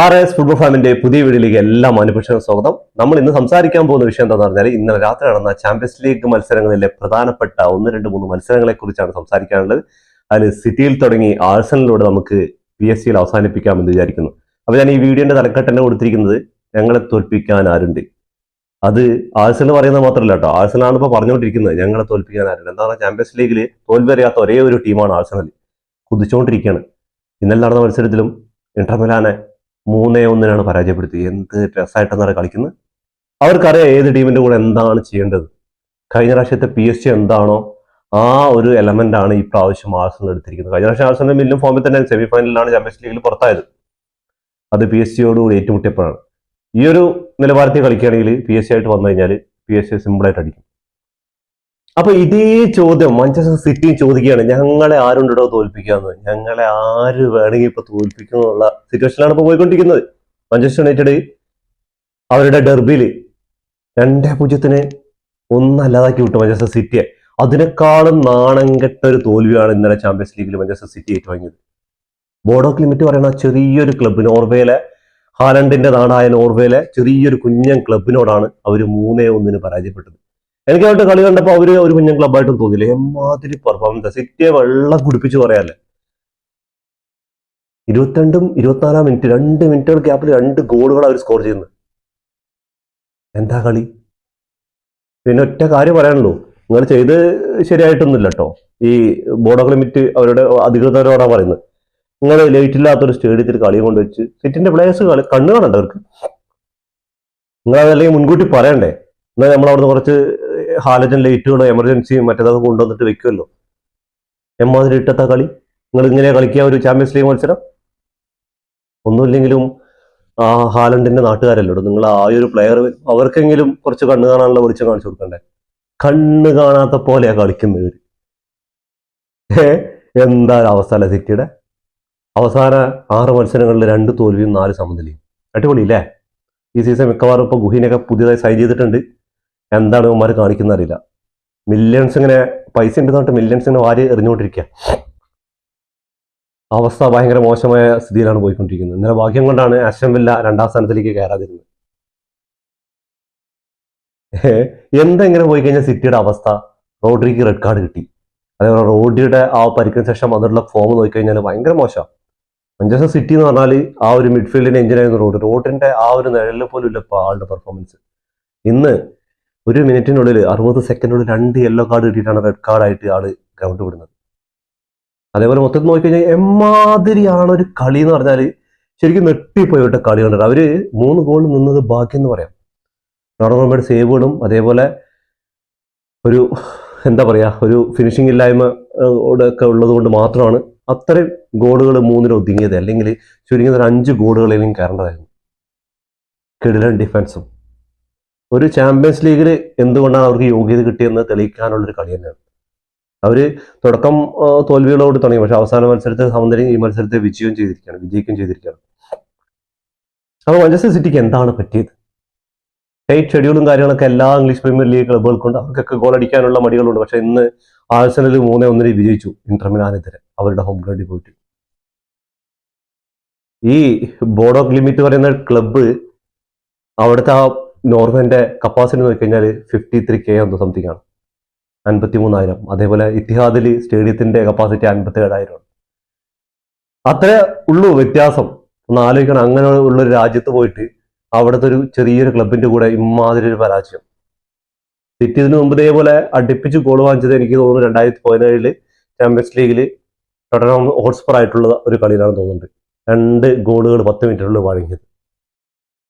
R S football ഫാമിന്റെ പുതിയ വീഡിയോയിലേക്ക് എല്ലാ മാനുപക്ഷനും സ്വാഗതം. നമ്മൾ ഇന്ന് സംസാരിക്കാൻ പോകുന്ന വിഷയം എന്താണെന്ന് പറഞ്ഞാൽ ഇന്നലെ രാത്രി നടന്ന ചാമ്പ്യൻസ് ലീഗ് മത്സരങ്ങളിലെ പ്രധാനപ്പെട്ട ഒന്ന് രണ്ട് മൂന്ന് മത്സരങ്ങളെ കുറിച്ചാണ് സംസാരിക്കാനുള്ളത്. അതിൽ സിറ്റിയിൽ തുടങ്ങി ആഴ്സണലിലൂടെ നമുക്ക് പി എസ് സിയിൽ അവസാനിപ്പിക്കാമെന്ന് വിചാരിക്കുന്നു. അപ്പൊ ഞാൻ ഈ വീഡിയോന്റെ തലക്കെട്ടന്നെ കൊടുത്തിരിക്കുന്നത് ഞങ്ങളെ തോൽപ്പിക്കാൻ ആരുണ്ട്? അത് ആഴ്സണൽ പറയുന്നത് മാത്രമല്ല കേട്ടോ. ആഴ്സണലാണ് ഇപ്പൊ പറഞ്ഞുകൊണ്ടിരിക്കുന്നത് ഞങ്ങളെ തോൽപ്പിക്കാൻ ആരുണ്ട്. എന്താ പറഞ്ഞാൽ ചാമ്പ്യൻസ് ലീഗിൽ തോൽവി അറിയാത്ത ഒരേ ഒരു ടീമാണ് ആഴ്സണൽ കുതിച്ചുകൊണ്ടിരിക്കുകയാണ് ഇന്നലെ നടന്ന മത്സരത്തിലും ഇന്റർ മിലാനെ മൂന്നേ ഒന്നിനാണ് പരാജയപ്പെടുത്തി എന്ത് രസമായിട്ടെന്നാണ് കളിക്കുന്നത്? അവർക്കറിയാം ഏത് ടീമിന്റെ കൂടെ എന്താണ് ചെയ്യേണ്ടത്. കഴിഞ്ഞ പ്രാവശ്യത്തെ പി എസ് ജി എന്താണോ ആ ഒരു എലമെന്റ് ആണ് ഈ പ്രാവശ്യം ആഴ്സണൽ എടുത്തിരിക്കുന്നത്. കഴിഞ്ഞ പ്രാവശ്യം ആഴ്സണൽ മില്ലും ഫോമിൽ തന്നെ സെമി ഫൈനലിലാണ് ചാമ്പ്യൻസ് ലീഗിൽ പുറത്തായത്. അത് പി എസ് ജിയോടുകൂടി ഏറ്റുമുട്ടിയപ്പോഴാണ്. ഈ ഒരു നിലവാരത്തിൽ കളിക്കുകയാണെങ്കിൽ പി എസ് സി ആയിട്ട് വന്നു കഴിഞ്ഞാൽ പി എസ് സി സിമ്പിളായിട്ട് അടിക്കും. അപ്പൊ ഇതേ ചോദ്യം മഞ്ചസ്റ്റർ സിറ്റി ചോദിക്കുകയാണ് ഞങ്ങളെ ആരുണ്ടോ തോൽപ്പിക്കാന്ന്? ഞങ്ങളെ ആര് വേണമെങ്കിൽ ഇപ്പൊ തോൽപ്പിക്കുന്നുള്ള സിറ്റുവേഷനിലാണ് ഇപ്പൊ പോയിക്കൊണ്ടിരിക്കുന്നത്. മഞ്ചസ്റ്റർ യുണൈറ്റഡ് അവരുടെ ഡെർബിയിൽ രണ്ടേ പൂജ്യത്തിന് ഒന്നല്ലാതാക്കി വിട്ടു മഞ്ചസ്റ്റർ സിറ്റിയെ അതിനേക്കാളും നാണം കെട്ട ഒരു തോൽവിയാണ് ഇന്നലെ ചാമ്പ്യൻസ് ലീഗിൽ മഞ്ചസ്റ്റർ സിറ്റി ഏറ്റുവാങ്ങിയത്. ബോഡോ ക്ലിമിറ്റ് പറയുന്ന ചെറിയൊരു ക്ലബ്ബ് നോർവേയിലെ ഹാലൻഡിന്റെ നാടായ നോർവേയിലെ ചെറിയൊരു കുഞ്ഞൻ ക്ലബിനോടാണ് അവർ മൂന്നേ ഒന്നിന് പരാജയപ്പെട്ടത്. എനിക്ക് കളി കണ്ടപ്പോൾ അവർ ഒരു കുഞ്ഞൻ ക്ലബ്ബായിട്ടും തോന്നിയില്ല. എമ്മാതിരി പെർഫോമൻസ് സിറ്റിയെ വെള്ളം കുടിപ്പിച്ച് പറയാല്ലേ? ഇരുപത്തിരണ്ടും ഇരുപത്തിനാലാം മിനിറ്റ് രണ്ട് മിനിറ്റുകൾ ഗ്യാപ്പിൽ രണ്ട് ഗോളുകൾ അവർ സ്കോർ ചെയ്യുന്നത് എന്താ കളി? പിന്നെ ഒറ്റ കാര്യം പറയാനുള്ളൂ. നിങ്ങൾ ചെയ്ത് ശരിയായിട്ടൊന്നുമില്ല കേട്ടോ ഈ ബോർഡ് ഓഫ് ലിമിറ്റ് അവരുടെ അധികൃതരോടാണ് പറയുന്നത് നിങ്ങൾ ലൈറ്റ് ഇല്ലാത്തൊരു സ്റ്റേഡിയത്തിൽ കളി കൊണ്ടുവച്ച് സിറ്റിന്റെ പ്ലേയേഴ്സ് കളി കണ്ണു കാണണ്ട അവർക്ക്? നിങ്ങൾ അതല്ലെങ്കിൽ മുൻകൂട്ടി പറയണ്ടേ? എന്നാൽ നമ്മൾ അവിടുന്ന് കുറച്ച് ഹാലജൻ ലൈറ്റുകളോ എമർജൻസിയും മറ്റേതൊക്കെ കൊണ്ടുവന്നിട്ട് വെക്കുമല്ലോ എമ്മാതിരി ഇട്ടത്ത കളി? നിങ്ങൾ ഇങ്ങനെ കളിക്കുക ഒരു ചാമ്പ്യൻസ് ലീഗ് മത്സരം? ഒന്നുമില്ലെങ്കിലും ആ ഹാലൻഡിന്റെ നാട്ടുകാരല്ലോ നിങ്ങൾ ആ ഒരു പ്ലെയർ അവർക്കെങ്കിലും കുറച്ച് കണ്ണ് കാണാനുള്ള വെളിച്ചം കാണിച്ചു കൊടുക്കണ്ടേ? കണ്ണ് കാണാത്ത പോലെയാ കളിക്കുന്നത് എന്താ അവസ്ഥ സിറ്റിയുടെ? അവസാന ആറ് മത്സരങ്ങളിൽ രണ്ട് തോൽവിയും നാല് സമനിലയും. അടിപൊളി അല്ലേ ഈ സീസൺ മിക്കവാറും ഇപ്പൊ ഗുഹീനൊക്കെ പുതിയതായി സൈൻ ചെയ്തിട്ടുണ്ട്. എന്താണ് ഇവന്മാർ കാണിക്കുന്ന അറിയില്ല. മില്യൺസ് ഇങ്ങനെ പൈസ ഉണ്ട് പറഞ്ഞിട്ട് മില്യൺസ് ഇങ്ങനെ വാരി എറിഞ്ഞുകൊണ്ടിരിക്കുക അവസ്ഥ ഭയങ്കര മോശമായ സ്ഥിതിയിലാണ് പോയിക്കൊണ്ടിരിക്കുന്നത്. ഇന്നലെ ഭാഗ്യം കൊണ്ടാണ് ആസ്റ്റൻ വില്ല രണ്ടാം സ്ഥാനത്തിലേക്ക് കയറാതിരുന്നത്. എന്തെങ്ങനെ പോയി കഴിഞ്ഞാൽ സിറ്റിയുടെ അവസ്ഥ റോഡ്രിക്ക് റെഡ് കാർഡ് കിട്ടി. അതേപോലെ റോഡിയുടെ ആ പരിക്കിന് ശേഷം വന്നിട്ടുള്ള ഫോം നോക്കിക്കഴിഞ്ഞാൽ ഭയങ്കര മോശം. മഞ്ചസ്റ്റർ സിറ്റി എന്ന് പറഞ്ഞാൽ ആ ഒരു മിഡ്ഫീൽഡിന്റെ എഞ്ചിനായിരുന്നു റോഡ്. റോഡിന്റെ ആ ഒരു നിഴലിൽ പോലും ഇല്ല ഇപ്പോൾ ആളുടെ പെർഫോമൻസ് ഇന്ന് ഒരു മിനിറ്റിനുള്ളിൽ അറുപത് സെക്കൻഡിനുള്ളിൽ രണ്ട് യെല്ലോ കാർഡ് കിട്ടിയിട്ടാണ് റെഡ് കാർഡായിട്ട് ആൾ ഗ്രൗണ്ട് വിടുന്നത്. അതേപോലെ മൊത്തത്തിൽ നോക്കിക്കഴിഞ്ഞാൽ എമ്മാതിരിയാണ് ഒരു കളി എന്ന് പറഞ്ഞാൽ ശരിക്കും നെട്ടിപ്പോയി വിട്ട കളി കണ്ടത് അവർ മൂന്ന് ഗോൾ നിന്നത് ബാക്കി എന്ന് പറയാം റോണോമയുടെ സേവുകളും അതേപോലെ ഒരു എന്താ പറയാ ഒരു ഫിനിഷിംഗ് ഇല്ലായ്മ ഒക്കെ ഉള്ളത് കൊണ്ട് മാത്രമാണ് അത്രയും ഗോളുകൾ മൂന്നിൽ ഒതുങ്ങിയത്. അല്ലെങ്കിൽ ചുരുങ്ങിയത് ഒരു അഞ്ച് ഗോളുകളിലും കയറേണ്ടതായിരുന്നു. കിടിലൻ ഡിഫൻസും ഒരു ചാമ്പ്യൻസ് ലീഗിൽ എന്തുകൊണ്ടാണ് അവർക്ക് യോഗ്യത കിട്ടിയെന്ന് തെളിയിക്കാനുള്ളൊരു കളി തന്നെയാണ്. അവർ തുടക്കം തോൽവികളോട് തുടങ്ങി. പക്ഷെ അവസാന മത്സരത്തെ സൗന്ദര്യം ഈ മത്സരത്തെ വിജയവും ചെയ്തിരിക്കുകയാണ് വിജയിക്കുകയും ചെയ്തിരിക്കുകയാണ്. അപ്പോൾ മാഞ്ചസ്റ്റർ സിറ്റിക്ക് എന്താണ് പറ്റിയത്? ടൈറ്റ് ഷെഡ്യൂളും കാര്യങ്ങളൊക്കെ എല്ലാ ഇംഗ്ലീഷ് പ്രീമിയർ ലീഗ് ക്ലബുകൾക്കുണ്ട് അവർക്കൊക്കെ ഗോൾ അടിക്കാനുള്ള മടികളുണ്ട്. പക്ഷെ ഇന്ന് ആഴ്സണൽ മൂന്നേ ഒന്നിന് വിജയിച്ചു ഇന്റർമിനാനെതിരെ അവരുടെ ഹോം ഗ്രൗണ്ടിൽ പോയിട്ട്. ഈ ബോർഡ് ഓഫ് ലിമിറ്റ് പറയുന്ന ക്ലബ്ബ് അവിടുത്തെ ആ നോർവേന്റെ കപ്പാസിറ്റി നോക്കി കഴിഞ്ഞാൽ ഫിഫ്റ്റി ത്രീ കെ എന്തോ സംതിങ് ആണ്. അൻപത്തി മൂന്നായിരം അതേപോലെ ഇത്തിഹാദിൽ സ്റ്റേഡിയത്തിന്റെ കപ്പാസിറ്റി അൻപത്തി ഏഴായിരം ആണ്. അത്രേ ഉള്ളൂ വ്യത്യാസം. ഒന്ന് ആലോചിക്കണം. അങ്ങനെ ഉള്ള ഒരു രാജ്യത്ത് പോയിട്ട് അവിടുത്തെ ഒരു ചെറിയൊരു ക്ലബിന്റെ കൂടെ ഇമാതിരി ഒരു പരാജയം. സിറ്റി ഇതിനു മുമ്പ് ഇതേപോലെ അടുപ്പിച്ച് ഗോൾ വാങ്ങിച്ചത് എനിക്ക് തോന്നുന്നു രണ്ടായിരത്തി പതിനേഴിൽ ചാമ്പ്യൻസ് ലീഗിൽ ടൊട്ടനം ഹോട്ട്സ്പർ ആയിട്ടുള്ള ഒരു കളിയിലാണ് തോന്നുന്നുണ്ട്. രണ്ട് ഗോളുകൾ പത്ത് മിനിറ്റിനുള്ളിൽ വഴങ്ങിയത്.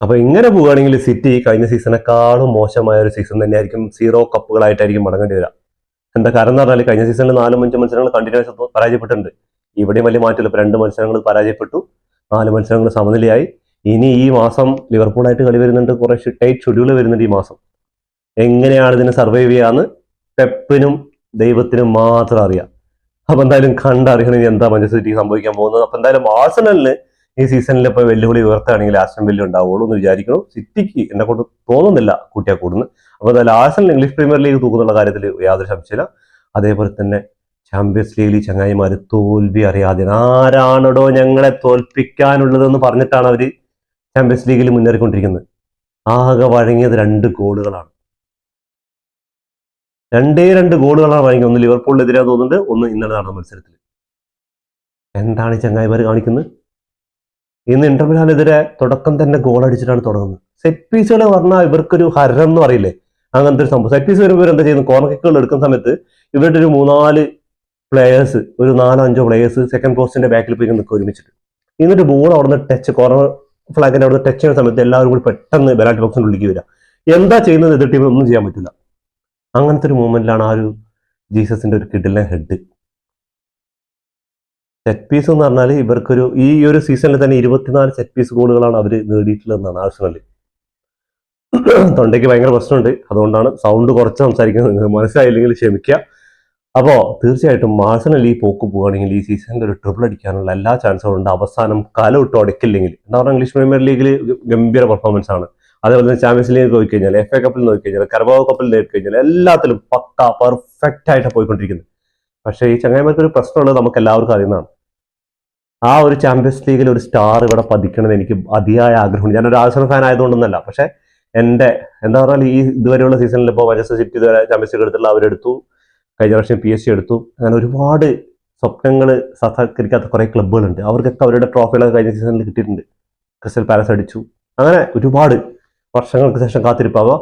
അപ്പൊ ഇങ്ങനെ പോവുകയാണെങ്കിൽ സിറ്റി കഴിഞ്ഞ സീസണേക്കാളും മോശമായ ഒരു സീസൺ തന്നെയായിരിക്കും സീറോ കപ്പുകളായിട്ടായിരിക്കും മടങ്ങേണ്ടി വരിക. എന്താ കാരണം എന്ന് പറഞ്ഞാൽ കഴിഞ്ഞ സീസണിൽ നാലും അഞ്ച് മത്സരങ്ങൾ കണ്ടിന്യൂസ് പരാജയപ്പെട്ടിട്ടുണ്ട്. ഇവിടെയും വലിയ മാറ്റമില്ല. രണ്ട് മത്സരങ്ങൾ പരാജയപ്പെട്ടു. നാല് മത്സരങ്ങൾ സമനിലയായി. ഇനി ഈ മാസം ലിവർപൂളായിട്ട് കളി വരുന്നുണ്ട്. കുറെ ടൈറ്റ് ഷെഡ്യൂൾ വരുന്നുണ്ട് ഈ മാസം. എങ്ങനെയാണ് ഇതിനെ സർവൈവ് ചെയ്യാന്ന് പെപ്പിനും ദൈവത്തിനും മാത്രം അറിയാം. അപ്പൊ എന്തായാലും കണ്ടറിയണം ഇനി എന്താ മഞ്ചസ്റ്റർ സിറ്റി സംഭവിക്കാൻ പോകുന്നത്. അപ്പൊ എന്തായാലും ആഴ്സണലിന് ഈ സീസണിൽ ഇപ്പോൾ വെല്ലുവിളി ഉയർത്തുകയാണെങ്കിൽ ആസ്റ്റൻ വെല്ലു ഉണ്ടാവുള്ളൂ എന്ന് വിചാരിക്കുന്നു. സിറ്റിക്ക് എന്നെ കൊണ്ട് തോന്നുന്നില്ല കൂട്ടിയാ കൂടുന്നു. അപ്പോൾ എന്തായാലും ആസ്റ്റൻ ഇംഗ്ലീഷ് പ്രീമിയർ ലീഗ് തൂക്കുന്നുള്ള കാര്യത്തിൽ യാതൊരു സംശയമില്ല അതേപോലെ തന്നെ ചാമ്പ്യൻസ് ലീഗിൽ ചങ്ങായിമാർ തോൽവി അറിയാതെ ആരാണോ ഞങ്ങളെ തോൽപ്പിക്കാനുള്ളതെന്ന് പറഞ്ഞിട്ടാണ് അവർ ചാമ്പ്യൻസ് ലീഗിൽ മുന്നേറിക്കൊണ്ടിരിക്കുന്നത്. ആകെ വഴങ്ങിയത് രണ്ട് ഗോളുകളാണ്. രണ്ടേ രണ്ട് ഗോളുകളാണ് വഴങ്ങി ഒന്ന് ലിവർപൂളിനെതിരെ തോന്നുന്നുണ്ട് ഒന്ന് ഇന്നലെ നടന്ന മത്സരത്തിൽ. എന്താണ് ചങ്ങായിമാർ കാണിക്കുന്നത്? ഇന്ന് ഇന്റർമിനാലെതിരെ തുടക്കം തന്നെ ഗോൾ അടിച്ചിട്ടാണ് തുടങ്ങുന്നത്. സെറ്റ് പീസുകൾ പറഞ്ഞാൽ ഇവർക്കൊരു ഹരം എന്ന് പറയില്ലേ? അങ്ങനത്തെ ഒരു സംഭവം. സെറ്റ് പീസ് വരുമ്പോൾ എന്താ ചെയ്യുന്നത്? കോർണർ കിക്കുകൾ എടുക്കുന്ന സമയത്ത് ഇവരുടെ ഒരു മൂന്നാൽ പ്ലേയേഴ്സ് ഒരു നാലോ അഞ്ചോ പ്ലേയേഴ്സ് സെക്കൻഡ് പോസ്റ്റിന്റെ ബാക്കിൽ പോയി നിൽക്കുക ഒരുമിച്ചിട്ട്. എന്നിട്ട് ബോൾ അവിടുന്ന് ടച്ച് കോർണർ ഫ്ലാഗിന്റെ അവിടുന്ന് ടച്ച് ചെയ്യുന്ന സമയത്ത് എല്ലാവരും കൂടി പെട്ടെന്ന് ബെലാറ്റ് ബോക്സിന് ഉള്ളിലേക്ക് വരിക. എന്താ ചെയ്യുന്നത്? എതിർ ടീമിൽ ഒന്നും ചെയ്യാൻ പറ്റില്ല. അങ്ങനത്തെ ഒരു മൂമെന്റിലാണ് ആ ഒരു ജീസസിന്റെ ഒരു കിഡിലെ ഹെഡ് സെറ്റ് പീസ് എന്ന് പറഞ്ഞാൽ ഇവർക്കൊരു ഈ ഒരു സീസണിൽ തന്നെ ഇരുപത്തിനാല് സെറ്റ് പീസ് ഗോളുകളാണ് അവർ നേടിയിട്ടുള്ളതെന്നാണ് ആവശ്യമല്ല തൊണ്ടയ്ക്ക് ഭയങ്കര പ്രശ്നമുണ്ട്. അതുകൊണ്ടാണ് സൗണ്ട് കുറച്ച് സംസാരിക്കുന്നത്. മനസ്സിലായില്ലെങ്കിൽ ക്ഷമിക്കുക. അപ്പോൾ തീർച്ചയായിട്ടും ആഴ്സണൽ ഈ പോക്ക് പോവുകയാണെങ്കിൽ ഈ സീസണിൽ ഒരു ട്രിപ്പിൾ അടിക്കാനുള്ള എല്ലാ ചാൻസുകളും ഉണ്ട്. അവസാനം കല ഇട്ട് അടയ്ക്കില്ലെങ്കിൽ എന്താ പറയുക ഇംഗ്ലീഷ് പ്രീമിയർ ലീഗിൽ ഗംഭീര പെർഫോമൻസ് ആണ്. അതേപോലെ തന്നെ ചാമ്പ്യൻസ് ലീഗ് നോക്കി കഴിഞ്ഞാൽ എഫ് എ കപ്പിൽ നോക്കി കഴിഞ്ഞാൽ കർബാവ് കപ്പിൽ നോക്കി കഴിഞ്ഞാൽ എല്ലാത്തിലും പക്ക പെർഫെക്റ്റ് ആയിട്ട് പോയിക്കൊണ്ടിരിക്കുന്നത്. പക്ഷേ ഈ ചങ്ങായിമാർക്ക് ഒരു പ്രശ്നമുള്ളത് നമുക്ക് എല്ലാവർക്കും അറിയുന്നതാണ്. ആ ഒരു ചാമ്പ്യൻസ് ലീഗിൽ ഒരു സ്റ്റാർ ഇവിടെ പതിക്കണമെന്ന് എനിക്ക് അതിയായ ആഗ്രഹമുണ്ട്. ഞാനൊരു ആഴ്സണൽ ഫാൻ ആയതുകൊണ്ടൊന്നല്ല. പക്ഷേ എന്റെ എന്താ പറഞ്ഞാൽ ഈ ഇതുവരെയുള്ള സീസണിൽ ഇപ്പോൾ മാഞ്ചസ്റ്റർ സിറ്റി ഇതുവരെ ചാമ്പ്യൻസ് ലീഗ് എടുത്തുള്ള അവരെടുത്തു കഴിഞ്ഞ വർഷം പി എസ് സി എടുത്തു. അങ്ങനെ ഒരുപാട് സ്വപ്നങ്ങൾ സാക്ഷാത്കരിക്കാത്ത കുറേ ക്ലബ്ബുകളുണ്ട് അവർക്കൊക്കെ അവരുടെ ട്രോഫികളൊക്കെ കഴിഞ്ഞ സീസണിൽ കിട്ടിയിട്ടുണ്ട്. ക്രിസ്റ്റൽ പാലസ് അടിച്ചു. അങ്ങനെ ഒരുപാട് വർഷങ്ങൾക്ക് ശേഷം കാത്തിരിപ്പാവുക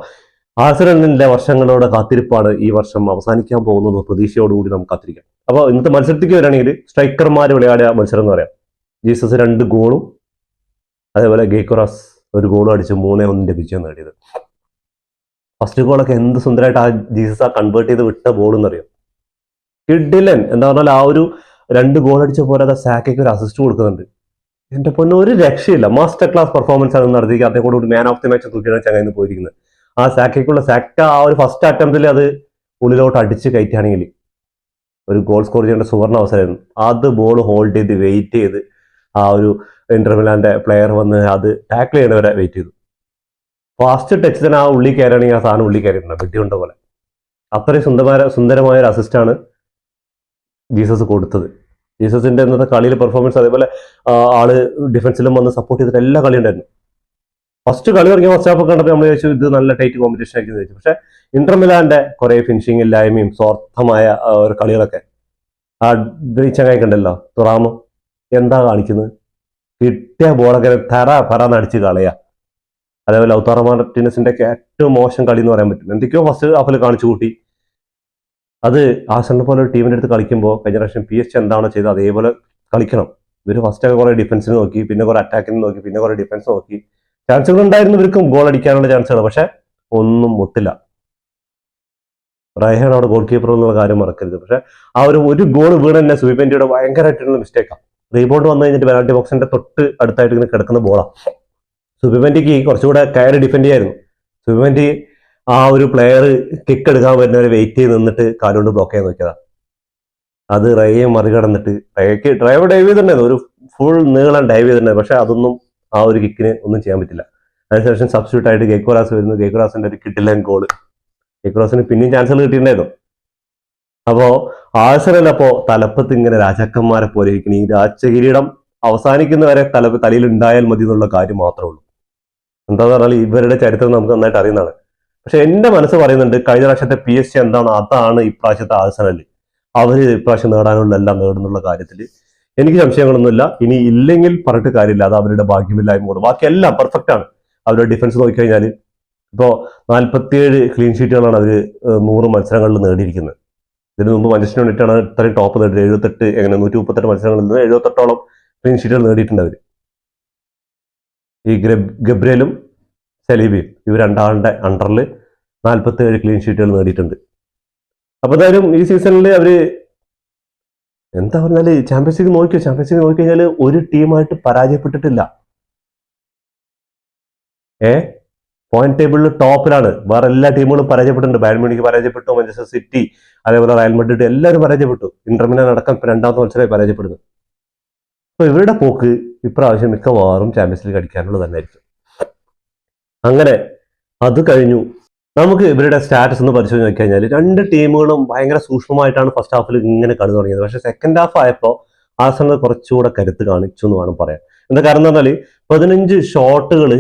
ആഴ്സണലിന്റെ വർഷങ്ങളോടെ കാത്തിരിപ്പാണ് ഈ വർഷം അവസാനിക്കാൻ പോകുന്നത് പ്രതീക്ഷയോടുകൂടി നമുക്ക് കാത്തിരിക്കാം. അപ്പോൾ ഇന്നത്തെ മത്സരത്തിലേക്ക് വരികയാണെങ്കിൽ സ്ട്രൈക്കർമാർ വിളയാടിയ മത്സരം എന്ന് പറയാം. ജീസസ് രണ്ട് ഗോളും അതേപോലെ ഗേക്കുറാസ് ഒരു ഗോളും അടിച്ച് മൂന്നേ ഒന്നിന്റെ വിജയം നേടിയത്. ഫസ്റ്റ് ഗോളൊക്കെ എന്ത് സുന്ദരമായിട്ട് ആ ജീസസ് ആ കൺവേർട്ട് ചെയ്ത് വിട്ട ബോൾ എന്നറിയാം? കിഡിലൻ എന്താ പറഞ്ഞാൽ ആ ഒരു രണ്ട് ഗോൾ അടിച്ച പോരാതെ സാക്കയ്ക്ക് ഒരു അസിസ്റ്റ് കൊടുക്കുന്നുണ്ട്. എന്റെ പൊന്നെ ഒരു രക്ഷയില്ല. മാസ്റ്റർ ക്ലാസ് പെർഫോമൻസ് ആണ് നടത്തിയിരിക്കുക അതേ കൂടെ ഒരു മാൻ ഓഫ് ദി മാച്ച് തൂക്കിയാണ് ചങ്ങായി പോയിരിക്കുന്നത്. ആ സാക്കയ്ക്കുള്ള സാക്ക ആ ഒരു ഫസ്റ്റ് അറ്റംപ്റ്റിൽ അത് ഉള്ളിലോട്ട് അടിച്ച് കയറ്റുകയാണെങ്കിൽ ഒരു ഗോൾ സ്കോർ ചെയ്യേണ്ട സുവർണ അവസരമായിരുന്നു അത് ബോൾ ഹോൾഡ് ചെയ്ത് വെയിറ്റ് ചെയ്ത് ആ ഒരു ഇന്റർമിലാന്റെ പ്ലെയർ വന്ന് അത് ടാക്കിൾ ചെയ്യണവരെ വെയിറ്റ് ചെയ്തു. ഫാസ്റ്റ് ടച്ച് തന്നെ ആ ഉള്ളി കയറുകയാണെങ്കിൽ ആ സാധനം ഉള്ളി കയറിയിട്ടുണ്ട്. വെട്ടിയുണ്ട പോലെ. അത്രയും സുന്ദരമായ സുന്ദരമായ ഒരു അസിസ്റ്റാണ് ജീസസ് കൊടുത്തത്. ജീസസിന്റെ ഇന്നത്തെ കളിയിലെ പെർഫോമൻസ് അതേപോലെ ആൾ ഡിഫൻസിലും വന്ന് സപ്പോർട്ട് ചെയ്തിട്ട് എല്ലാ കളി ഉണ്ടായിരുന്നു. ഫസ്റ്റ് കളി ഇറങ്ങിയ ഫസ്റ്റ് ഹാഫ് കണ്ടപ്പോൾ നമ്മൾ ചോദിച്ചു ഇത് നല്ല ടൈറ്റ് കോമ്പറ്റീഷൻ ആയിരിക്കും ചോദിച്ചു പക്ഷെ ഇന്റർമിലാന്റെ കുറെ ഫിനിഷിംഗ് ഇല്ലായ്മയും സ്വാർത്ഥമായ ഒരു കളികളൊക്കെ ആ ചങ്ങായി കണ്ടല്ലോ. തുറാമ് എന്താ കാണിക്കുന്നത് കിട്ടിയ ബോളൊക്കെ തറ പറ നടിച്ച് കളയാ. അതേപോലെ ഔത്താറ മാർട്ടിനസിന്റെ ഒക്കെ ഏറ്റവും മോശം കളി എന്ന് പറയാൻ പറ്റില്ല. എന്തൊക്കെയോ ഫസ്റ്റ് ഹാഫിൽ കാണിച്ചു കൂട്ടി. അത് ആ ആസറിനെ പോലെ ഒരു ടീമിന്റെ അടുത്ത് കളിക്കുമ്പോൾ കഴിഞ്ഞ പ്രാവശ്യം പി എച്ച് എന്താണോ ചെയ്തത് അതേപോലെ കളിക്കണം. ഇവർ ഫസ്റ്റ് ഒക്കെ കുറെ ഡിഫൻസിന് നോക്കി പിന്നെ കുറെ അറ്റാക്കിന് നോക്കി പിന്നെ കുറെ ഡിഫൻസ് നോക്കി. ചാൻസുകൾ ഉണ്ടായിരുന്നു ഇവർക്കും ഗോൾ അടിക്കാനുള്ള ചാൻസുകൾ പക്ഷെ ഒന്നും ഒത്തില്ല. റൈഹാൻ അവിടെ ഗോൾ കീപ്പർ എന്നുള്ള കാര്യം മറക്കരുത്. പക്ഷെ ആ ഒരു ഒരു ഗോൾ വീണ് തന്നെ സുബിപെൻഡിയുടെ ഭയങ്കരമായിട്ടുള്ള മിസ്റ്റേക്കാണ് റീബോണ്ട് വന്നു കഴിഞ്ഞിട്ട് പെനാൾട്ടി ബോക്സിന്റെ തൊട്ട് അടുത്തായിട്ട് ഇങ്ങനെ കിടക്കുന്ന ബോളാണ് സുബിപെൻഡിക്ക് കുറച്ചുകൂടെ കയറി ഡിഫെൻഡ് ചെയ്യായിരുന്നു. സുബിപെൻഡി ആ ഒരു പ്ലെയർ കിക്ക് എടുക്കാൻ വരുന്നവരെ വെയിറ്റ് ചെയ്ത് നിന്നിട്ട് കാലുകൊണ്ട് ബ്ലോക്ക് ചെയ്യാൻ നോക്കിയതാണ് അത് റയെ മറികടന്നിട്ട് റയക്ക് ഡ്രൈവ് ഡൈവ് ചെയ്തിട്ടുണ്ടായിരുന്നു. ഒരു ഫുൾ നീളം ഡൈവ് ചെയ്തിട്ടുണ്ടായിരുന്നു. പക്ഷെ അതൊന്നും ആ ഒരു കിക്കിന് ഒന്നും ചെയ്യാൻ പറ്റില്ല. അതിനുശേഷം സബ്സ്റ്റിറ്റ്യൂട്ട് ആയിട്ട് ഗേക്കോറാസ് വരുന്നു. ഗേക്കോറാസിന്റെ ഒരു കിട്ടില്ല ഗോൾ ഗേക്കോറാസിന് പിന്നെയും ചാൻസുകൾ കിട്ടിയിട്ടുണ്ടായിരുന്നു. അപ്പോ ആഴ്സണൽ അപ്പോ തലപ്പത്ത് ഇങ്ങനെ രാജാക്കന്മാരെ പോലെ ഇരിക്കണം ഈ രാജകിരീടം അവസാനിക്കുന്നവരെ തല തലയിൽ ഉണ്ടായാൽ മതി എന്നുള്ള കാര്യം മാത്രമേ ഉള്ളൂ. എന്താന്ന് പറഞ്ഞാൽ ഇവരുടെ ചരിത്രം നമുക്ക് നന്നായിട്ട് അറിയുന്നതാണ്. പക്ഷെ എന്റെ മനസ്സ് പറയുന്നുണ്ട് കഴിഞ്ഞ പ്രാവശ്യത്തെ പി എസ് സി എന്താണ്? അതാണ് ഇപ്രാവശ്യത്തെ ആഴ്സണൽ അവർ ഇപ്രാവശ്യം നേടാനുള്ള എല്ലാം നേടുന്നുള്ള കാര്യത്തിൽ എനിക്ക് സംശയങ്ങളൊന്നുമില്ല. ഇനി ഇല്ലെങ്കിൽ പറഞ്ഞിട്ട് കാര്യമില്ല. അത് അവരുടെ ഭാഗ്യമില്ലായ്മ കൊണ്ട്. ബാക്കിയെല്ലാം പെർഫെക്റ്റ് ആണ്. അവരുടെ ഡിഫൻസ് നോക്കിക്കഴിഞ്ഞാൽ ഇപ്പോൾ നാൽപ്പത്തിയേഴ് ക്ലീൻ ഷീറ്റുകളാണ് അവർ നൂറ് മത്സരങ്ങളിൽ നേടിയിരിക്കുന്നത്. ഇതിനു മുമ്പ് മഞ്ചസ്റ്റർ യുണൈറ്റാണ് ഇത്രയും ടോപ്പ് നേടിയത്. എഴുപത്തെട്ട് എങ്ങനെ നൂറ്റി മുപ്പത്തെട്ട് മത്സരങ്ങളിൽ നിന്ന് എഴുപത്തെട്ടോളം ക്ലീൻ ഷീറ്റുകൾ നേടിയിട്ടുണ്ട് അവർ ഈ ഗ്രബ് ഗബ്രിയലും സലീബിയും ഇവർ രണ്ടാളുടെ അണ്ടറിൽ നാൽപ്പത്തി ഏഴ് ക്ലീൻ ഷീറ്റുകൾ നേടിയിട്ടുണ്ട്. അപ്പോൾ എന്തായാലും ഈ സീസണിൽ അവർ എന്താ പറഞ്ഞാൽ ചാമ്പ്യൻസ് ലീഗ് നോക്കിയോ? ചാമ്പ്യൻസ് ലീഗ് നോക്കിക്കഴിഞ്ഞാൽ ഒരു ടീമായിട്ട് പരാജയപ്പെട്ടിട്ടില്ല. ഏ? പോയിന്റ് ടേബിളിൽ ടോപ്പിലാണ് വേറെ എല്ലാ ടീമുകളും പരാജയപ്പെട്ടിട്ടുണ്ട്. ബാഡ്മിന്റിക്ക് പരാജയപ്പെട്ടു മഞ്ചസ്റ്റർ സിറ്റി അതേപോലെ റയൽ മഡ്രിഡ് എല്ലാവരും പരാജയപ്പെട്ടു. ഇന്റർമിനൽ അടക്കം രണ്ടാമത്തെ മത്സരമായി പരാജയപ്പെടുന്നു. അപ്പൊ ഇവരുടെ പോക്ക് ഇപ്രാവശ്യം മിക്കവാറും ചാമ്പ്യൻസ് ലീഗ് അടിക്കാനുള്ളത് തന്നെ ആയിരിക്കും അങ്ങനെ അത് കഴിഞ്ഞു. നമുക്ക് ഇവരുടെ സ്റ്റാറ്റസ് ഒന്ന് പരിശോധിച്ച് നോക്കിക്കഴിഞ്ഞാൽ രണ്ട് ടീമുകളും ഭയങ്കര സൂക്ഷ്മമായിട്ടാണ് ഫസ്റ്റ് ഹാഫിൽ ഇങ്ങനെ കളി തുടങ്ങിയത്. പക്ഷെ സെക്കൻഡ് ഹാഫ് ആയപ്പോൾ ആസണൽ കുറച്ചുകൂടെ കരുത്ത് കാണിച്ചു എന്ന് വേണം പറയാം എന്താ കാരണം എന്ന് പറഞ്ഞാൽ പതിനഞ്ച് ഷോട്ടുകൾ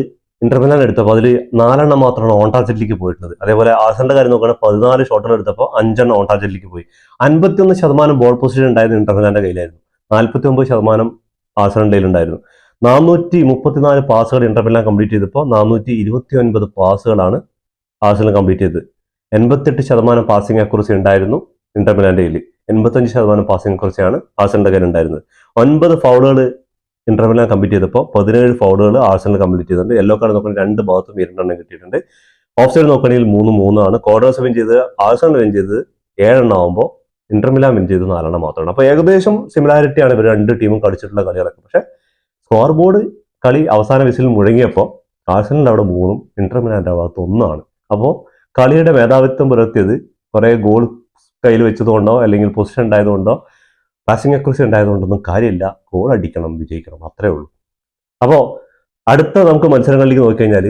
ഇന്റർമിലാൻ എടുത്തപ്പോൾ അതിൽ നാലെണ്ണം മാത്രമാണ് ഓൺ ടാർജറ്റിലേക്ക് പോയിട്ടുള്ളത്. അതേപോലെ ആസന്റെ കാര്യം നോക്കുകയാണെങ്കിൽ പതിനാല് ഷോട്ടുകൾ എടുത്തപ്പോൾ അഞ്ചെണ്ണം ഓൺ ടാർജറ്റിലേക്ക് പോയി. അൻപത്തിയൊന്ന് ശതമാനം ബോൾ പൊസിഷൻ ഉണ്ടായിരുന്നത് ഇന്റർമിലാന്റെ കയ്യിലായിരുന്നു. നാൽപ്പത്തി ഒമ്പത് ശതമാനം ആസന്റെ കയ്യിലുണ്ടായിരുന്നു. നാനൂറ്റി മുപ്പത്തിനാല് പാസുകൾ ഇന്റർമിലാൻ കംപ്ലീറ്റ് ചെയ്തപ്പോൾ നാനൂറ്റി ഇരുപത്തി ഒൻപത് പാസുകളാണ് ആസനൽ കംപ്ലീറ്റ് ചെയ്തത് എൺപത്തെട്ട് ശതമാനം പാസിംഗ് അക്കുറസി ഉണ്ടായിരുന്നു ഇന്റർമിലാന്റെ കയ്യിൽ എൺപത്തഞ്ച് ശതമാനം പാസിംഗ് അക്കുറസിയാണ് ആസന്റെ കയ്യിൽ ഉണ്ടായിരുന്നത്. ഒൻപത് ഫൗളുകൾ ഇന്റർമിലാൻ കംപ്ലീറ്റ് ചെയ്തപ്പോൾ പതിനേഴ് ഫൗളുകൾ ആഴ്സണൽ കംപ്ലീറ്റ് ചെയ്തിട്ടുണ്ട്. യെല്ലോ കാർഡ് നോക്കുകയാണെങ്കിൽ രണ്ട് ഭാഗത്തും ഇരണ്ടെണ്ണം കിട്ടിയിട്ടുണ്ട്. ഓഫ് സൈഡ് നോക്കുകയാണെങ്കിൽ മൂന്ന് മൂന്നാണ് കോഡേഴ്സ് വിൻ ചെയ്ത് ആഴ്സണൽ വിൻ ചെയ്ത് ഏഴെണ്ണം ആകുമ്പോൾ ഇന്റർമിലാൻ വിൻ ചെയ്ത് നാലെണ്ണം മാത്രമാണ്. അപ്പോൾ ഏകദേശം സിമിലാരിറ്റി ആണ് ഇവർ രണ്ട് ടീമും കളിച്ചിട്ടുള്ള കളികളൊക്കെ. പക്ഷേ സ്കോർ ബോർഡ് കളി അവസാന വിസിൽ മുഴങ്ങിയപ്പോൾ ആഴ്സലിന്റെ അവിടെ മൂന്നും ഇന്റർമിലാന്റെ ഭാഗത്ത് ഒന്നാണ്. അപ്പോൾ കളിയുടെ മേധാവിത്വം പുലർത്തിയത് കുറേ ഗോൾ കയ്യിൽ വെച്ചതുകൊണ്ടോ അല്ലെങ്കിൽ പൊസിഷൻ ഉണ്ടായതുകൊണ്ടോ പാസിംഗ് അക്രസി ഉണ്ടായതുകൊണ്ടൊന്നും കാര്യമില്ല. ഗോൾ അടിക്കണം വിജയിക്കണം അത്രേ ഉള്ളൂ. അപ്പോൾ അടുത്ത നമുക്ക് മത്സരങ്ങളിലേക്ക് നോക്കിക്കഴിഞ്ഞാൽ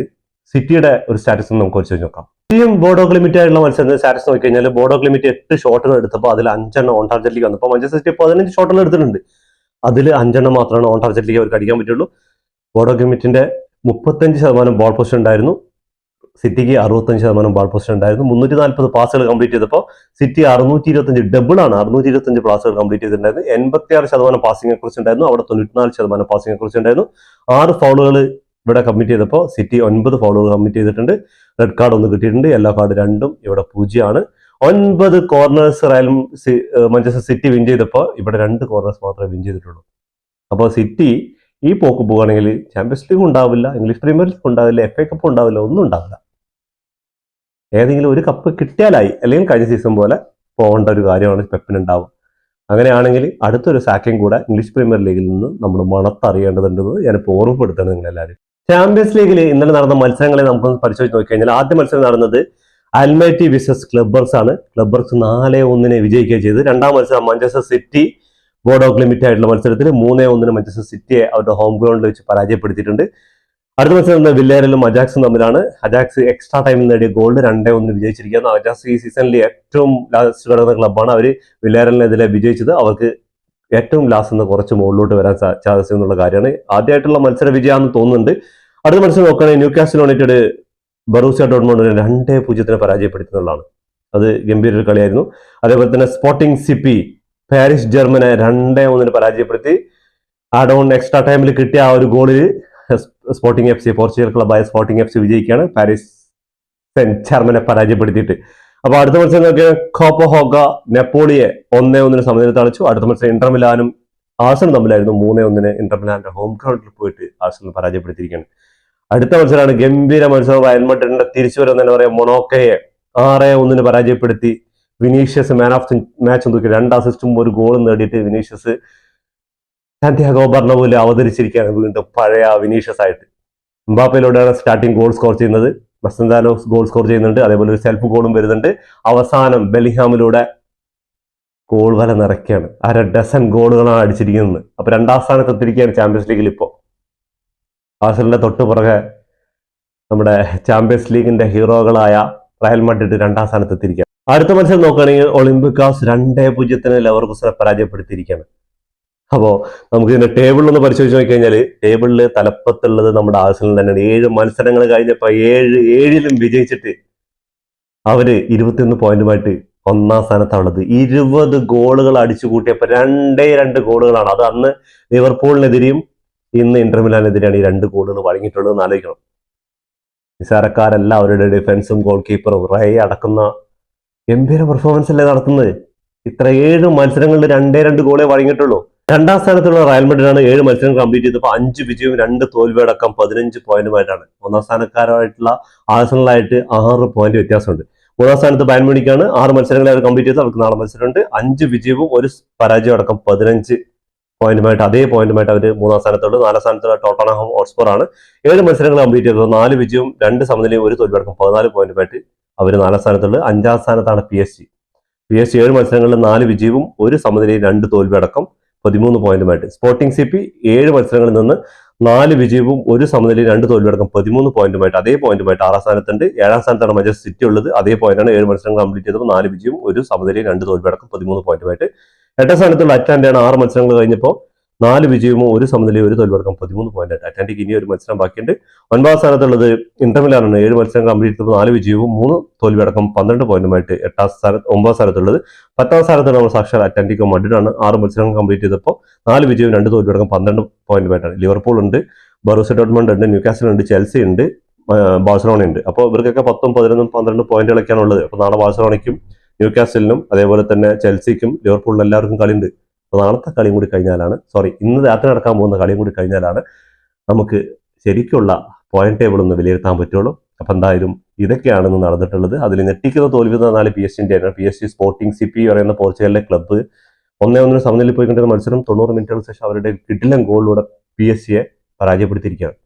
സിറ്റിയുടെ ഒരു സ്റ്റാറ്റസ് നമുക്ക് വെച്ച് നോക്കാം. സിറ്റിയും ബോർഡോ ലിമിറ്റ് ആയിട്ടുള്ള മത്സരത്തിന്റെ സ്റ്റാറ്റസ് നോക്കിക്കഴിഞ്ഞാൽ ബോർഡോ ലിമിറ്റ് എട്ട് ഷോട്ടുകൾ എടുത്തപ്പോൾ അതിൽ അഞ്ചെണ്ണം ഓൺ ടാർജറ്റിലേക്ക് വന്നപ്പോൾ മഞ്ചസ്റ്റർ സിറ്റി പതിനഞ്ച് ഷോട്ടുകൾ എടുത്തിട്ടുണ്ട്. അതിൽ അഞ്ചെണ്ണം മാത്രമാണ് ഓൺ ടാർജറ്റിലേക്ക് അവർക്ക് അടിക്കാൻ പറ്റുള്ളൂ. ബോർഡോ ക്ലിമിറ്റിന്റെ മുപ്പത്തഞ്ച് ശതമാനം ബോൾ പൊസിഷൻ ഉണ്ടായിരുന്നു. സിറ്റിക്ക് അറുപത്തഞ്ച് ശതമാനം ബാൾ പൊസിഷൻ ഉണ്ടായിരുന്നു. മുന്നൂറ്റി നാൽപ്പത് പാസുകൾ കംപ്ലീറ്റ് ചെയ്തപ്പോൾ സിറ്റി അറുന്നൂറ്റി ഇരുപത്തഞ്ച് ഡബിൾ ആണ് അറുന്നൂറ്റി ഇരുപത്തഞ്ച് പാസുകൾ കംപ്ലീറ്റ് ചെയ്തിട്ടുണ്ടായിരുന്നു എൺപത്തി ആറ് ശതമാനം പാസിംഗെ കുറിച്ച് ഉണ്ടായിരുന്നു. അവിടെ തൊണ്ണൂറ്റിനാല് ശതമാനം പാസിംഗെ കുറിച്ച് ഉണ്ടായിരുന്നു. ആറ് ഫൗളുകൾ ഇവിടെ കമ്മിറ്റ് ചെയ്തപ്പോൾ സിറ്റി ഒൻപത് ഫൗളുകൾ കമ്മിറ്റ് ചെയ്തിട്ടുണ്ട്. റെഡ് കാർഡ് ഒന്ന് കിട്ടിയിട്ടുണ്ട്. യെല്ലോ കാർഡ് രണ്ടും ഇവിടെ പൂജ്യമാണ്. ഒൻപത് corners Real Manchester City win ചെയ്തപ്പോൾ ഇവിടെ രണ്ട് കോർണേഴ്സ് മാത്രമേ വിൻ ചെയ്തിട്ടുള്ളൂ. അപ്പോൾ സിറ്റി ഈ പോക്ക് പോവുകയാണെങ്കിൽ ചാമ്പ്യൻസ് ലീഗ് ഉണ്ടാവില്ല ഇംഗ്ലീഷ് പ്രീമിയർ ലീഗ് ഉണ്ടാവില്ല എഫ് എ കപ്പ് ഉണ്ടാവില്ല ഒന്നും ഉണ്ടാവില്ല. ഏതെങ്കിലും ഒരു കപ്പ് കിട്ടിയാലായി അല്ലെങ്കിൽ കഴിഞ്ഞ സീസൺ പോലെ പോകേണ്ട ഒരു കാര്യമാണ് പെപ്പിനുണ്ടാവുക. അങ്ങനെയാണെങ്കിൽ അടുത്തൊരു സാക്കിയും കൂടെ ഇംഗ്ലീഷ് പ്രീമിയർ ലീഗിൽ നിന്ന് നമ്മൾ മണത്തറിയേണ്ടതുണ്ടെന്ന് ഞാനിപ്പോൾ ഓർമ്മപ്പെടുത്തണം നിങ്ങളെല്ലാവരും. ചാമ്പ്യൻസ് ലീഗിൽ ഇന്നലെ നടന്ന മത്സരങ്ങളെ നമുക്ക് പരിശോധിച്ച് നോക്കിക്കഴിഞ്ഞാൽ ആദ്യ മത്സരം നടന്നത് അൽമേറ്റി വിസസ് ക്ലബ്ബർസ് ആണ്. ക്ലബ്ബർസ് നാല് ഒന്നിനെ വിജയിക്കുകയും ചെയ്തു. രണ്ടാം മത്സരം മഞ്ചസ്റ്റർ സിറ്റി ബോർഡോക്ക് ലിമിറ്റ് ആയിട്ടുള്ള മത്സരത്തിൽ മൂന്നേ ഒന്നിന് മഞ്ചസ്റ്റർ സിറ്റിയെ അവരുടെ ഹോം ഗ്രൗണ്ടിൽ വെച്ച് പരാജയപ്പെടുത്തിയിട്ടുണ്ട്. അടുത്ത മത്സരം വില്ലേരലും അജാക്സും തമ്മിലാണ്. അജാക്സ് എക്സ്ട്രാ ടൈമിൽ നേടിയ ഗോൾഡ് രണ്ടേ ഒന്ന് വിജയിച്ചിരിക്കുന്നു അജാക്സ് ഈ സീസണിലെ ഏറ്റവും ലാസ്റ്റ് കിടക്കുന്ന ക്ലബ്ബാണ് അവർ വില്ലേരലിനെതിരെ വിജയിച്ചത്. അവർക്ക് ഏറ്റവും ലാസ്റ്റ് നിന്ന് കുറച്ച് മുകളിലോട്ട് വരാൻ സാധ്യത എന്നുള്ള കാര്യമാണ്. ആദ്യമായിട്ടുള്ള മത്സര വിജയമാണെന്ന് തോന്നുന്നുണ്ട്. അടുത്ത മത്സരം നോക്കുകയാണെങ്കിൽ ന്യൂ കാസ്റ്റൽ യുണൈറ്റഡ് ബറൂസിയ ഡോട്ട്മോണ്ടിനെ രണ്ടേ പൂജ്യത്തിന് പരാജയപ്പെടുത്തുന്നതാണ് അത് ഗംഭീര ഒരു കളിയായിരുന്നു. അതേപോലെ തന്നെ സ്പോർട്ടിംഗ് സിപ്പി പാരീസ് ജർമ്മനെ രണ്ടേ ഒന്നിന് പരാജയപ്പെടുത്തി. ആഡോൺ എക്സ്ട്രാ ടൈമിൽ കിട്ടിയ ആ ഒരു ഗോളിൽ സ്പോർട്ടിംഗ് എഫ് സി പോർച്ചുഗൽ ക്ലബായ സ്പോർട്ടിംഗ് എഫ് സി വിജയിക്കുകയാണ്. പാരീസ് സെന്റ് ജർമ്മനെ പരാജയപ്പെടുത്തിയിട്ട്. അപ്പൊ അടുത്ത മത്സരം നോക്കിയാൽ കോപ്പ ഹോഗ നെപ്പോളിയെ ഒന്നേ ഒന്നിന് സമനില തളിച്ചു. അടുത്ത മത്സരം ഇന്റർ മിലാനും ആസനും തമ്മിലായിരുന്നു മൂന്നേ ഒന്നിന് ഇന്റർ മിലാന്റെ ഹോം ഗ്രൗണ്ടിൽ പോയിട്ട് ആസനെ പരാജയപ്പെടുത്തിയിരിക്കുകയാണ്. അടുത്ത മത്സരമാണ് ഗംഭീര മത്സരം. റയൽ മഡ്രിഡിന്റെ തിരിച്ചുവരവ് എന്ന് പറയാം. മൊണോക്കയെ ആറ് ഒന്നിന് പരാജയപ്പെടുത്തി. Vinicius man of the match നോക്കി രണ്ട് അസിസ്റ്റും ഒരു ഗോളും നേടിയിട്ട് വിനീഷ്യസ് സാന്റിയാഗോ പോലെ അവതരിച്ചിരിക്കുകയാണ് വീണ്ടും പഴയ വിനീഷ്യസ് ആയിട്ട്. എംബാപ്പയിലൂടെയാണ് സ്റ്റാർട്ടിംഗ് ഗോൾ സ്കോർ ചെയ്യുന്നത്. മസന്താനോ ഗോൾ സ്കോർ ചെയ്യുന്നുണ്ട്. അതേപോലെ ഒരു സെൽഫ് ഗോളും വരുന്നുണ്ട്. അവസാനം ബെലിഹാമിലൂടെ ഗോൾ വല നിറയ്ക്കുകയാണ്. അര ഡസൻ ഗോളുകളാണ് അടിച്ചിരിക്കുന്നത്. അപ്പൊ രണ്ടാം സ്ഥാനത്ത് എത്തിയിരിക്കുകയാണ് ചാമ്പ്യൻസ് ലീഗിൽ ഇപ്പോൾ ആസലിന്റെ തൊട്ട് പുറകെ നമ്മുടെ ചാമ്പ്യൻസ് ലീഗിന്റെ ഹീറോകളായ റയൽ മഡ്രിഡ് രണ്ടാം സ്ഥാനത്ത് എത്തിയിരിക്കുകയാണ്. അടുത്ത മത്സരം നോക്കുകയാണെങ്കിൽ ഒളിമ്പിക്കാസ് രണ്ടേ പൂജ്യത്തിന് ലെവർകുസനെ പരാജയപ്പെടുത്തിയിരിക്കുകയാണ്. അപ്പോ നമുക്ക് ഇതിന്റെ ടേബിളിൽ ഒന്ന് പരിശോധിച്ച് നോക്കിക്കഴിഞ്ഞാൽ ടേബിളിൽ തലപ്പത്തുള്ളത് നമ്മുടെ ആഴ്സണൽ തന്നെയാണ്. ഏഴ് മത്സരങ്ങൾ കഴിഞ്ഞപ്പോ ഏഴ് ഏഴിലും വിജയിച്ചിട്ട് അവർ ഇരുപത്തിയൊന്ന് പോയിന്റുമായിട്ട് ഒന്നാം സ്ഥാനത്താണുള്ളത്. ഇരുപത് ഗോളുകൾ അടിച്ചു കൂട്ടിയപ്പോ രണ്ടേ രണ്ട് ഗോളുകളാണ്. അത് അന്ന് ലിവർപൂളിനെതിരെയും ഇന്ന് ഇന്റർമിലാനെതിരെയാണ് ഈ രണ്ട് ഗോളുകൾ വഴങ്ങിയിട്ടുള്ളത് എന്ന് ആലോചിക്കണം. നിസാരക്കാരല്ല അവരുടെ ഡിഫൻസും ഗോൾ കീപ്പറും റേ അടക്കുന്ന ഗംഭീര പെർഫോമൻസ് അല്ലേ നടത്തുന്നത്? ഇത്ര ഏഴ് മത്സരങ്ങളിൽ രണ്ടേ രണ്ട് ഗോളേ വഴങ്ങിയിട്ടുള്ളൂ. രണ്ടാം സ്ഥാനത്തുള്ള റയൽ മഡ്രിഡാണ് ഏഴ് മത്സരം കംപ്ലീറ്റ് ചെയ്തപ്പോൾ അഞ്ച് വിജയവും രണ്ട് തോൽവിയടക്കം പതിനഞ്ച് പോയിന്റുമായിട്ടാണ്. ഒന്നാം സ്ഥാനക്കാരായിട്ടുള്ള ആഴ്സണലായിട്ട് ആറ് പോയിന്റ് വ്യത്യാസമുണ്ട്. മൂന്നാം സ്ഥാനത്ത് ബയൻ മണിക്കാണ് ആറ് മത്സരങ്ങളെ അവർ കംപ്ലീറ്റ് ചെയ്ത് അവർക്ക് നാളെ മത്സരമുണ്ട്. അഞ്ച് വിജയവും ഒരു പരാജയം അടക്കം പതിനഞ്ച് പോയിന്റുമായിട്ട് അതേ പോയിന്റുമായിട്ട് അവർ മൂന്നാം സ്ഥാനത്തുണ്ട്. നാലാം സ്ഥാനത്തുള്ള ടോട്ടനഹം ഹോട്ട്സ്പോർ ആണ് ഏഴ് മത്സരങ്ങൾ കംപ്ലീറ്റ് ചെയ്തത്. നാല് വിജയവും രണ്ട് സമനിലയും ഒരു തോൽവി അടക്കം പതിനാല് പോയിന്റുമായിട്ട് അവർ നാലാം സ്ഥാനത്തുള്ളൂ അഞ്ചാം സ്ഥാനത്താണ് P S C P S C ഏഴ് മത്സരങ്ങളിൽ നാല് വിജയവും ഒരു സമനിലയും രണ്ട് തോൽവി അടക്കം പതിമൂന്ന് പോയിന്റുമായിട്ട്. സ്പോർട്ടിംഗ് സി പി ഏഴ് മത്സരങ്ങളിൽ നിന്ന് നാല് വിജയവും ഒരു സമനിലയും രണ്ട് തോൽവിയടക്കം പതിമൂന്ന് പോയിന്റുമായിട്ട്. അതേ പോയിന്റുമായിട്ട് ആറാം സ്ഥാനത്തുണ്ട്. ഏഴാം സ്ഥാനത്താണ് മഞ്ചസ്റ്റർ സിറ്റി ഉള്ളത്. അതേ പോയിന്റാണ് ഏഴ് മത്സരങ്ങൾ കംപ്ലീറ്റ് ചെയ്തപ്പോൾ നാല് വിജയവും ഒരു സമനിലയും രണ്ട് തോൽവിയടക്കം പതിമൂന്ന് പോയിന്റുമായിട്ട്. എട്ടാം സ്ഥാനത്തുള്ള അറ്റാൻഡാണ് ആറ് മത്സരങ്ങൾ കഴിഞ്ഞപ്പോൾ നാല് വിജയവും ഒരു സമനിലയും ഒരു തോൽവടക്കം പതിമൂന്ന് പോയിന്റ് ആയിട്ട്. അറ്റാന്റിക് ഇനി ഒരു മത്സരം ബാക്കിയുണ്ട്. ഒൻപതാം സ്ഥാനത്തുള്ളത് ഇന്റർമിലാണ് ഏഴ് മത്സരം കംപ്ലീറ്റ് ചെയ്തപ്പോൾ നാല് വിജയവും മൂന്ന് തോൽവിയടക്കം പന്ത്രണ്ട് പോയിന്റുമായിട്ട് എട്ടാം സ്ഥാനത്ത് ഒമ്പതാം സ്ഥാനത്തുള്ളത്. പത്താം സ്ഥാനത്താണ് നമ്മൾ സാക്ഷാൽ അറ്റാന്റിക്കോ മഡിനാണ് ആറ് മത്സരം കംപ്ലീറ്റ് ചെയ്തപ്പോൾ നാല് വിജയവും രണ്ട് തോൽവിയടക്കം പന്ത്രണ്ട് പോയിന്റുമായിട്ടാണ് ലിവർപൂൾ ഉണ്ട് ബറൂസ ഡോട്ട്മണ്ട് ഉണ്ട് ന്യൂകാസിൽ ഉണ്ട് ചെൽസി ഉണ്ട് ബാഴ്സലോണ ഉണ്ട്. അപ്പോൾ ഇവർക്കൊക്കെ പത്തും പതിനൊന്നും പന്ത്രണ്ട് പോയിന്റുകളൊക്കെയാണ് ഉള്ളത്. അപ്പോൾ നാളെ ബാഴ്സലോണയ്ക്കും ന്യൂകാസിലിനും അതേപോലെ തന്നെ ചെൽസിക്കും ലിവർപൂളിനും എല്ലാവർക്കും കളിയുണ്ട്. നാളത്തെ കളിയും കൂടി കഴിഞ്ഞാലാണ് സോറി ഇന്ന് രാത്രി നടക്കാൻ പോകുന്ന കളിയും കൂടി കഴിഞ്ഞാലാണ് നമുക്ക് ശരിക്കുള്ള പോയിന്റ് ടേബിൾ ഒന്ന് വിലയിരുത്താൻ പറ്റുള്ളൂ. അപ്പം എന്തായാലും ഇതൊക്കെയാണ് ഇന്ന് നടന്നിട്ടുള്ളത്. അതിൽ ഞെട്ടിക്കുന്ന തോൽവി പറഞ്ഞാൽ P S India P S C Sporting C P പറയുന്ന പോർച്ചുഗലിലെ ക്ലബ്ബ് ഒന്നേ ഒന്നിന് സമനിലയിൽ പോയിക്കൊണ്ടിരുന്ന മത്സരം തൊണ്ണൂറ് മിനിറ്റുകൾക്ക് ശേഷം അവരുടെ കിടിലൻ ഗോളിലൂടെ പി എസ് സിയെ പരാജയപ്പെടുത്തിയിരിക്കുകയാണ്.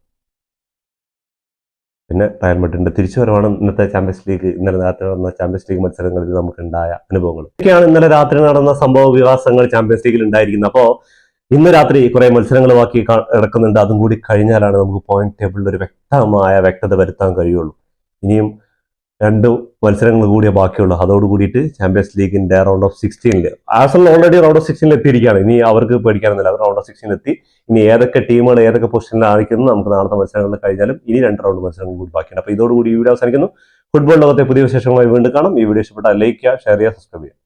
പിന്നെ റയൽ മഡ്രിഡിന്റെ തിരിച്ചുവരവാണ് ഇന്നത്തെ ചാമ്പ്യൻസ് ലീഗ് ഇന്നലെ രാത്രി നടന്ന ചാമ്പ്യൻസ് ലീഗ് മത്സരങ്ങളിൽ നമുക്കുണ്ടായ അനുഭവങ്ങൾ ഇതൊക്കെയാണ് ഇന്നലെ രാത്രി നടന്ന സംഭവ വികാസങ്ങൾ ചാമ്പ്യൻസ് ലീഗിൽ ഉണ്ടായിരിക്കുന്നത്. അപ്പോൾ ഇന്ന് രാത്രി കുറെ മത്സരങ്ങൾ ബാക്കി കിടക്കുന്നുണ്ട്. അതും കൂടി കഴിഞ്ഞാലാണ് നമുക്ക് പോയിന്റ് ടേബിളിൽ ഒരു വ്യക്തമായ വ്യക്തത വരുത്താൻ കഴിയുള്ളൂ. ഇനിയും രണ്ട് മത്സരങ്ങൾ കൂടിയേ ബാക്കിയുള്ളൂ. അതോട് കൂടിയിട്ട് ചാമ്പ്യൻസ് ലീഗിന്റെ റൗണ്ട് ഓഫ് സിക്സ്റ്റീനിൽ ആസൽ ഓൾറെഡി റൗണ്ട് ഓഫ് സിക്സ്റ്റീനിൽ എത്തിയിരിക്കുകയാണ്. ഇനി അവർക്ക് പേടിക്കാനൊന്നുമില്ല. അവർ റൗണ്ട് ഓഫ് സിക്സ്റ്റീനിൽ എത്തി ഇനി ഏതൊക്കെ ടീമുകൾ ഏതൊക്കെ പൊസിഷനിൽ ആയിരിക്കുന്നു നമുക്ക് നാളത്തെ മത്സരങ്ങൾ കഴിഞ്ഞാലും ഇനി രണ്ട് റൗണ്ട് മത്സരങ്ങൾ കൂടി ബാക്കിയുണ്ട്. അപ്പോൾ ഇതോടുകൂടി ഈ വീഡിയോ അവസാനിക്കുന്നു. ഫുട്ബോൾ ലോകത്തെ പുതിയ വിശേഷങ്ങളായി വീണ്ടും കാണാം. ഈ വീഡിയോ ഇഷ്ടപ്പെട്ടാൽ ലൈക്ക് ചെയ്യുക ഷെയർ ചെയ്യുക സബ്സ്ക്രൈബ് ചെയ്യുക.